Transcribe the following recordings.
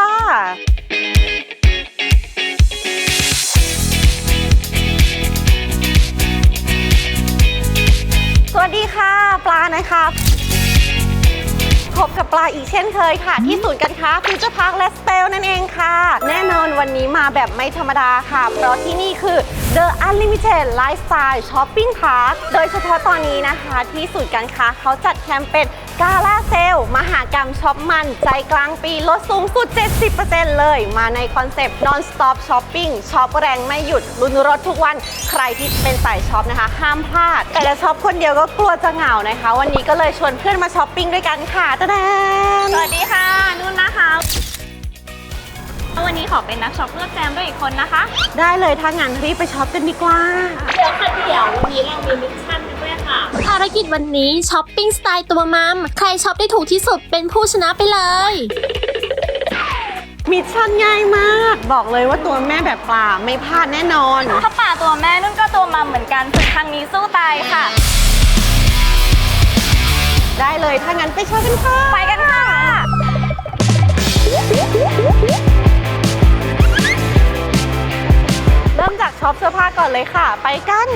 ค่ะสวัสดีค่ะ ปลานะคะ พบกับปลาอีกเช่นเคยค่ะ ที่ศูนย์การค้าฟิวเจอร์พาร์คและสเตลนั่นเองค่ะ แน่นอนวันนี้มาแบบไม่ธรรมดาค่ะ เพราะที่นี่คือ The Unlimited Lifestyle Shopping Park โดยเฉพาะตอนนี้นะคะ ที่ศูนย์การค้าเขาจัดแคมเปญกาล่าเซลมหากรรมช็อปมัน ใจกลางปีลดสูงสุด 70%เลย มาในคอนเซปต์ non stop shopping ช็อปแรงไม่หยุดลุ้นรถทุกวัน ใครที่เป็นสายช็อปนะคะ ห้ามพลาด แต่จะช็อปคนเดียวก็กลัวจะเหงานะคะ วันนี้ก็เลยชวนเพื่อนมาช้อปปิ้งด้วยกันค่ะตะแดนสวัสดีค่ะ นุ่นนะคะ วันนี้ขอเป็นนักช็อปเลือกแจมด้วยอีกคนนะคะ ได้เลยถ้างั้นรีบไปช็อปกันดีกว่า เดี๋ยวค่ะเดี๋ยววันนี้เรามีมิชชั่นด้วยค่ะ ภารกิจวันนี้ช้อปปิ้งสไตล์ตัวมัมใครช็อปได้ถูกที่สุดเป็นผู้ชนะไปเลย มิชชั่นง่ายมาก บอกเลยว่าตัวแม่แบบปลาไม่พลาดแน่นอน ถ้าป่าตัวแม่นุ่นก็ตัวมัมเหมือนกันฝึกครั้งนี้สู้ตายค่ะ ได้เลย ถ้างั้นไปช็อปกันค่ะ ไปกันค่ะ เริ่มจากช็อปเสื้อผ้าก่อนเลยค่ะ ไปกัน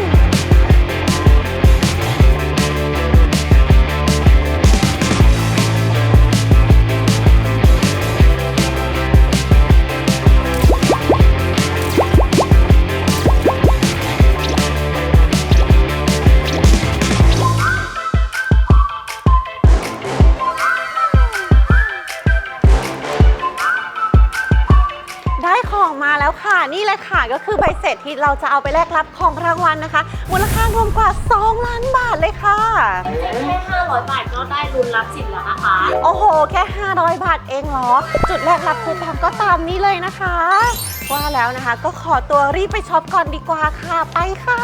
แล้วค่ะ นี่เลยค่ะก็คือใบเสร็จที่เราจะเอาไปแลกรับของรางวัลนะคะ มูลค่ารวมกว่า 2 ล้านบาทเลยค่ะ แค่500 บาทก็ได้รุนรับสิทธิ์แล้วนะคะ โอ้โห แค่ 500 บาทเองเหรอ จุดแรกรับคูปองก็ตามนี้เลยนะคะ ว่าแล้วนะคะก็ขอตัวรีบไปช็อปก่อนดีกว่าค่ะ ไปค่ะ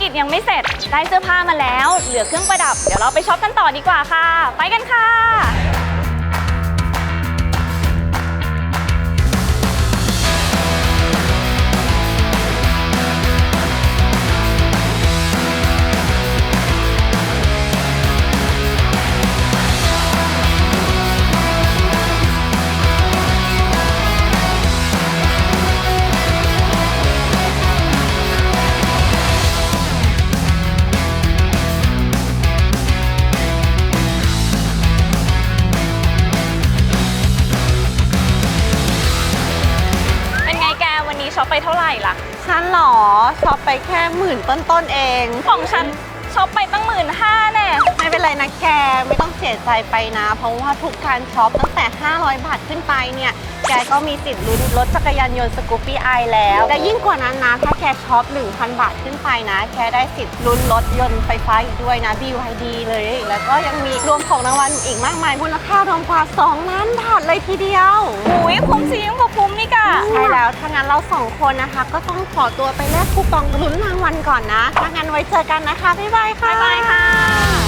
กิจยังไม่เสร็จ ได้เสื้อผ้ามาแล้ว เหลือเครื่องประดับ เดี๋ยวเราไปช็อปกันต่อดีกว่าค่ะ ไปกันค่ะ ไปเท่าไหร่ล่ะ ฉันเหรอช็อปไปแค่หมื่นต้นๆเอง ของฉัน ช็อปไปตั้งหมื่นห้าแน่ไม่เป็นไรนะแกไม่ต้องเสียใจไปนะ เพราะว่าทุกการช็อปตั้งแต่ 500 บาทขึ้นไปเนี่ยแกก็มีสิทธิ์ลุ้นรถจักรยานยนต์สกูปปี้ไอแล้ว และยิ่งกว่านั้นนะ ถ้าแกช็อป 1,000 บาทขึ้นไปนะ แกได้สิทธิ์ลุ้นรถยนต์ไฟฟ้าอีกด้วยนะ BYD เลย แล้วก็ยังมีรวมของรางวัลอีกมากมายมูลค่ารวมกว่า 2 ล้านบาทเลยทีเดียวอุ้ยคุ้มจริงกว่าคุ้มนี่กะใช่แล้ว ถ้างั้นเราสองคนนะคะ ก็ต้องขอตัวไปแลกคูปองลุ้นรางวัลก่อนนะถ้างั้นไว้เจอกันนะคะบ๊ายบายค่ะ บ๊ายบายค่ะ